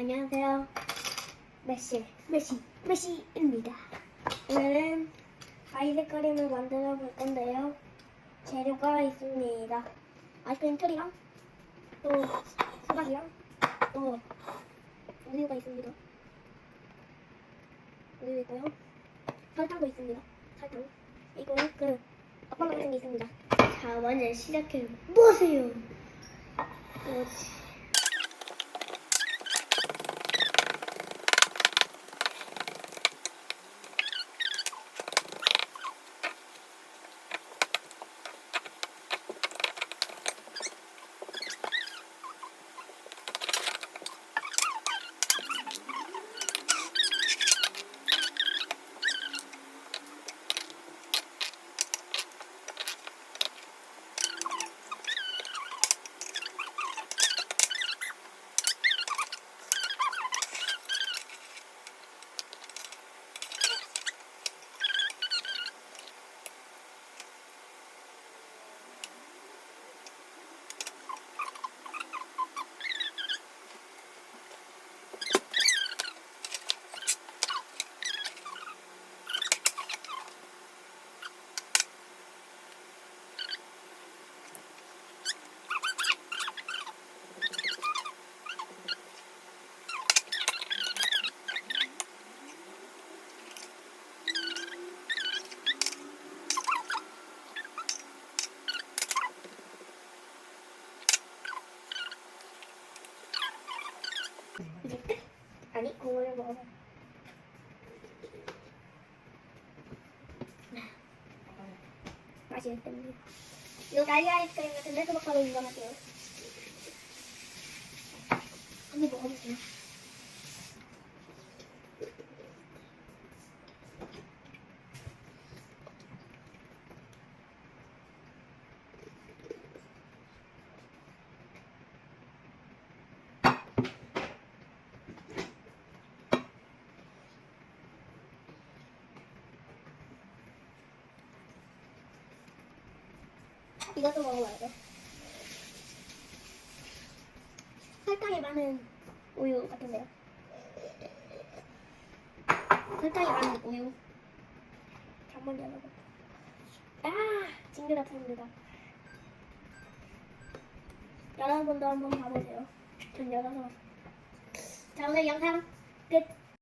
안녕하세요. 메시, 메시, 메시입니다. 오늘은 아이스크림을 만들어 볼 건데요. 재료가 있습니다. 아이스크림 틀이랑 또 수박이랑 또 우유가 있습니다. 우유 있고요. 설탕도 있습니다. 설탕. 이거 그 어떤 같은 게 있습니다. 자, 먼저 시작해 보세요. 그렇지. 이제 끝? 아니, 국물을 먹어봐. 맛이 어떤지. 이거 다리 아이스크림 같은데 수박하고 이거 같아요. 한번 먹어볼게요. 이것도 먹어봐야 돼. 설탕이 많은 우유 같은데요. 설탕이 많은 우유. 한번 열어봐. 아, 징그럽습니다. 여러분도 한번 봐보세요. 전 열어서. 자, 오늘 영상 끝.